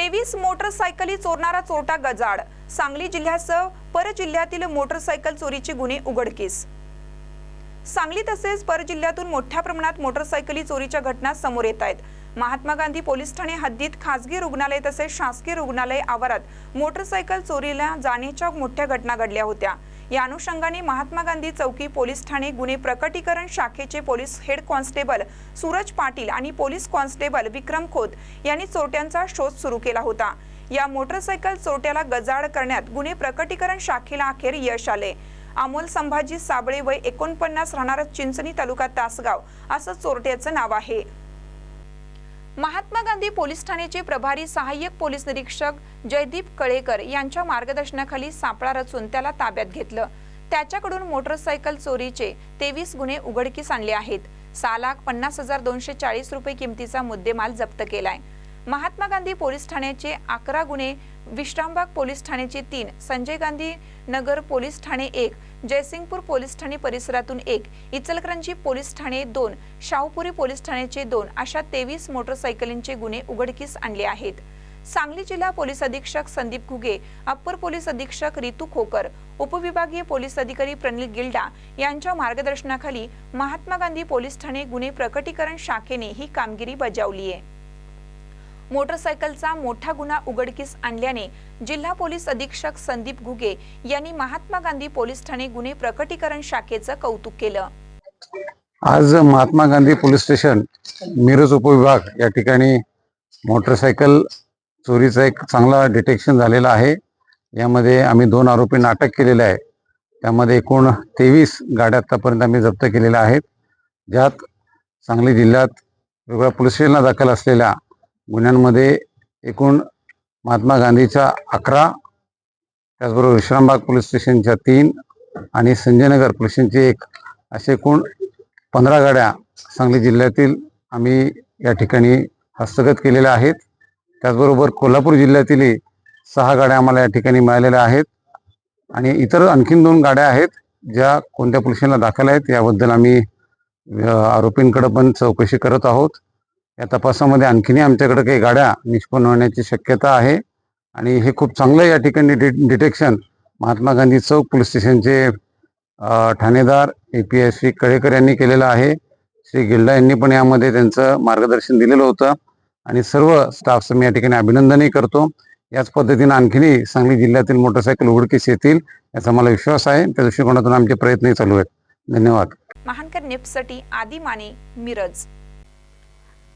तेवीस मोटरसायकली चोरणारा चोरटा गजाड. सांगली जिल्ह्यासह परजिल्ह्यातील मोटरसायकल चोरीचे गुन्हे उघडकीस. सांगली तसेच परजिल्ह्यातून मोठ्या प्रमाणात मोटरसायकली चोरीच्या घटना समोर येत आहेत. महात्मा गांधी पोलीस ठाणे हद्दीत खासगी रुग्णालय तसेच शासकीय रुग्णालय आवारात मोटरसायकल चोरीला जाण्याच्या मोठ्या घटना घडल्या होत्या. या अनुषंगाने महात्मा गांधी चौकी पोलीस ठाणे गुन्हे प्रकटीकरण शाखेचे police head constable Suraj Patil आणि पोलीस कॉन्स्टेबल विक्रम खोत यांनी चोरट्यांचा शोध सुरू केला होता. या मोटरसायकल चोरट्याला गजाड करण्यात गुन्हे प्रकटीकरण शाखेला अखेर यश आले. अमोल संभाजी साबळे वय एकोणपन्नास राहणारा चिंचणी तालुका तासगाव असं चोरट्याचं नाव आहे. महात्मा गांधी पोलीस ठाण्याचे प्रभारी सहाय्यक पोलीस निरीक्षक जयदीप कळेकर यांच्या मार्गदर्शनाखाली सापळा रचून त्याला ताब्यात घेतलं. त्याच्याकडून मोटरसायकल चोरीचे तेवीस गुन्हे उघडकीस आणले आहेत. सहा लाख पन्नास हजार दोनशे चाळीस रुपये किमतीचा मुद्देमाल जप्त केलाय. महात्मा गांधी पोलीस ठाण्याचे अकरा गुन्हे विश्रामबाग पोलीस ठाण्याचे तीन संजय गांधी नगर पोलीस ठाणे एक जयसिंगपूर पोलीस ठाणे परिसरातून एक इचलकरंजी पोलीस ठाणे दोन शाहूपुरी पोलीस ठाण्याचे दोन अशा तेवीस मोटरसायकलींचे गुन्हे उघडकीस आणले आहेत. सांगली जिल्हा पोलीस अधीक्षक संदीप घुगे अप्पर पोलीस अधीक्षक रितू खोकर उपविभागीय पोलीस अधिकारी प्रनिल गिल्डा यांच्या मार्गदर्शनाखाली महात्मा गांधी पोलीस ठाणे गुन्हे प्रकटीकरण शाखेने ही कामगिरी बजावली आहे. मोटरसायकलचा मोठा गुन्हा उघडकीस आणल्याने जिल्हा पोलीस अधीक्षक संदीप घुगे यांनी महात्मा गांधी पोलीस ठाणे गुन्हे प्रकटीकरण शाखेचं कौतुक केलं. आज महात्मा गांधी पोलीस स्टेशन मिरज उपविभाग या ठिकाणी मोटरसायकल चोरीचा एक चांगला डिटेक्शन झालेला आहे. यामध्ये आम्ही दोन आरोपींना अटक केलेले आहे. त्यामध्ये एकूण तेवीस गाड्या आतापर्यंत आम्ही जप्त केलेल्या आहेत. ज्यात सांगली जिल्ह्यात वेगवेगळ्या पोलीस स्टेशनला दाखल असलेल्या गुन्ह्यांमध्ये एकूण महात्मा गांधीच्या अकरा त्याचबरोबर विश्रामबाग पोलीस स्टेशनच्या तीन आणि संजयनगर पोलीस स्टेशनची एक असे एकूण पंधरा गाड्या सांगली जिल्ह्यातील आम्ही या ठिकाणी हस्तगत केलेल्या आहेत. त्याचबरोबर कोल्हापूर जिल्ह्यातीलही सहा गाड्या आम्हाला या ठिकाणी मिळालेल्या आहेत. आणि इतर आणखीन दोन गाड्या आहेत ज्या कोणत्या पोलिसांना दाखल आहेत याबद्दल आम्ही आरोपींकडं आरोपींकडे पण चौकशी करत आहोत. या तपासामध्ये आणखीनही आमच्याकडे काही गाड्या निष्पन्न होण्याची शक्यता आहे. आणि हे खूप चांगलं या ठिकाणी डि डिटेक्शन. महात्मा गांधी चौक पोलीस स्टेशनचे ठाणेदार A P S Shri Kalekar यांनी केलेलं आहे. श्री गिल्डा यांनी पण यामध्ये त्यांचं मार्गदर्शन दिलेलं होतं. आणि सर्व स्टाफचं मी या ठिकाणी अभिनंदनही करतो. याच पद्धतीनं आणखीनही सांगली जिल्ह्यातील मोटरसायकल उघडकीस येतील याचा मला विश्वास आहे. त्या दृष्टिकोनातून आमचे प्रयत्नही चालू आहेत. धन्यवाद. महानकर निप्ससाठी आदी माने मिरज.